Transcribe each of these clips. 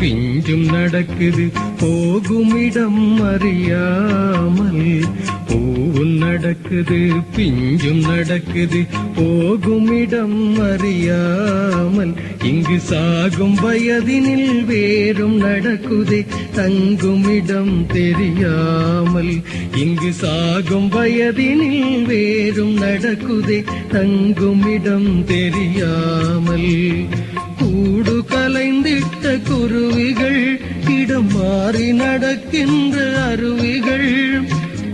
பூவும் நடக்குது பிஞ்சும் நடக்குது. போகும் இடம் அறியாமல் பூவும் நடக்குது பிஞ்சும் நடக்குது. போகும் இடம் அறியாமல் இங்கு சாகும் வயதினில் வேறும் நடக்குதே. தங்கும் இடம் தெரியாமல் இங்கு சாகும் வயதினில் வேறும் நடக்குதே. தங்கும் இடம் தெரியாமல் கலைந்திட்ட குருவிகள் இடம் மாறி நடக்கின்ற அருவிகள்.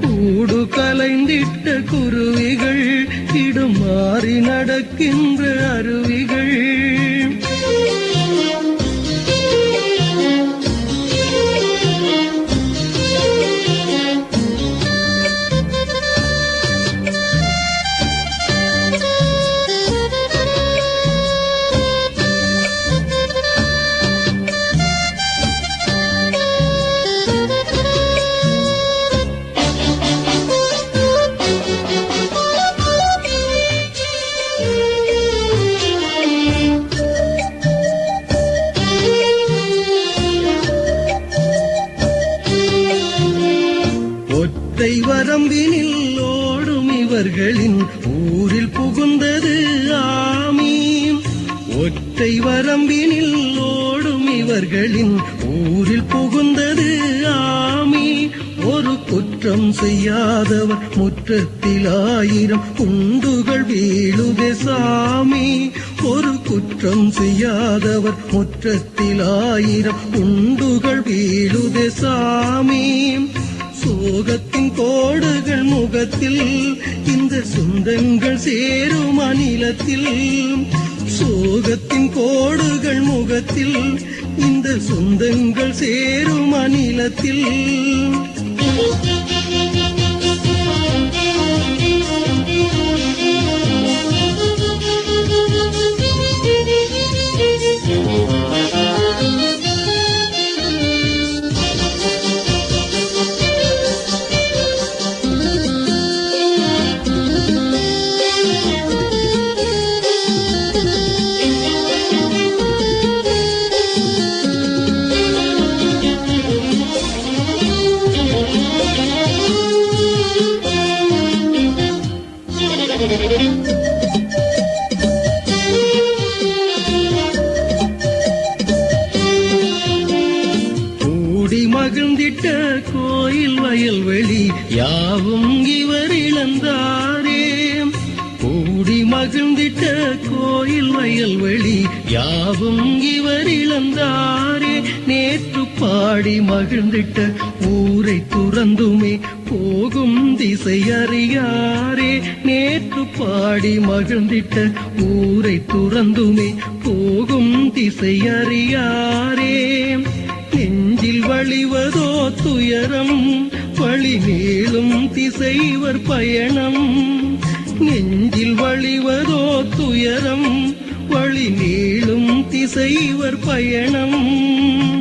கூடு கலைந்திட்ட குருவிகள் இடம் மாறி நடக்கின்ற அருவி வரம்பினில் ஓடும் இவர்களின் ஊரில் புகுந்தது ஆமீன். ஒற்றை வரம்பினில் ஓடும் இவர்களின் ஊரில் புகுந்தது ஆமி ஒரு குற்றம் செய்யாதவர் முற்றத்தில் ஆயிரம் குண்டுகள் வீழுதே சாமி. ஒரு குற்றம் செய்யாதவர் முற்றத்தில் ஆயிரம் குண்டுகள் வீழுதே சாமி. சோகத் கோடுகள் இந்த சொந்தங்கள் சேரும் அநிலத்தில் சோகத்தின் கோடுகள் முகத்தில் இந்த சொந்தங்கள் சேரும் அநிலத்தில் மகிழ்ந்திட்ட கோயில் வயல்வெளி யாவும் இவர் இழந்தாரே. கூடி மகிழ்ந்திட்ட கோயில் வயல்வெளி யாவும் இவர் இழந்தாரே. நேற்று பாடி மகிழ்ந்திட்ட ஊரை துறந்துமே போகும் திசையறியாரே நேற்று பாடி மகிழ்ந்திட்ட ஊரை துறந்துமே போகும் திசையறியாரே. நெஞ்சில் வழிவதோ துயரம் வழி மேலும் திசைவர் பயணம். நெஞ்சில் வழிவதோ துயரம் வழி மேலும் திசைவர் பயணம்.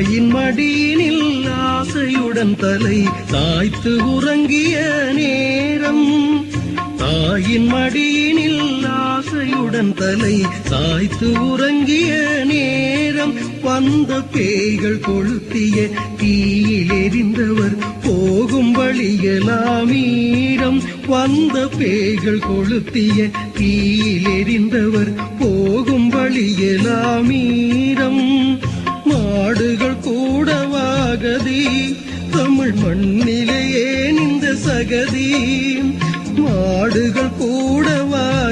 தாயின் மடியினில் ஆசையுடன் தலை தாய்த்து உறங்கிய நேரம். தாயின் மடியினில் ஆசையுடன் தலை சாய்த்து உறங்கிய நேரம். வந்த பேய்கள் கொளுத்திய தீயில் எரிந்தவர் போகும் வழியலாமீரம் வந்த பேய்கள் கொளுத்திய தீயில் எரிந்தவர்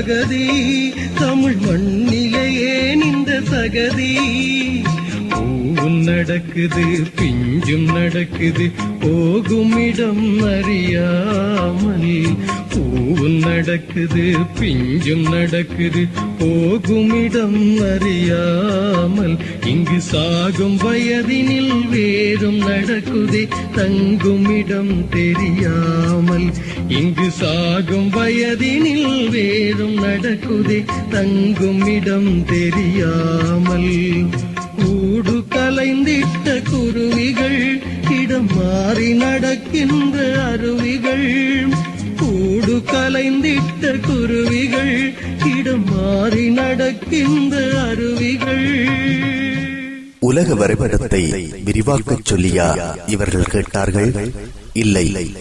சகதி. தமிழ் மண்ணிலேயே நின்ற சகதி. பூவும் நடக்குது பிஞ்சும் நடக்குது போகும் இடம் அறியா. நடக்குது பிஞ்சும் நடக்குது போகுமிடம் அறியாமல். இங்கு சாகும் வயதினில் வேறும் நடக்குதே தங்குமிடம் தெரியாமல். இங்கு சாகும் வயதினில் வேறும் நடக்குதே தங்குமிடம் தெரியாமல். கூடு கலைந்திட்ட குருவிகள் இடம் மாறி நடக்கின்ற அருவிகள் கலைந்திட்ட குருவிகள் இடம் மாறி நடக்கின்ற அருவிகள். உலக வரைபடத்தை விரிவாக்கச் சொல்லியா இவர்கள் கேட்டார்கள்? இல்லை.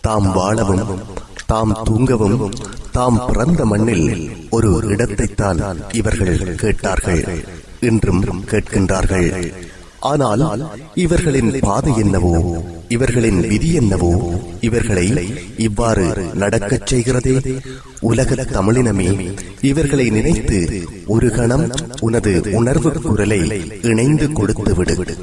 தாம் வாழவும் தாம் தூங்கவும் தாம் பிறந்த மண்ணில் ஒரு இடத்தைத்தான் இவர்கள் கேட்டார்கள். என்றும் கேட்கின்றார்கள். ஆனால் இவர்களின் பாதை என்னவோ இவர்களின் விதி என்னவோ இவர்களை இவ்வாறு நடக்கச் செய்கிறதே? உலக தமிழினமே இவர்களை நினைத்து ஒரு கணம் உனது உணர்வு குரலை இணைந்து கொடுத்து விடு.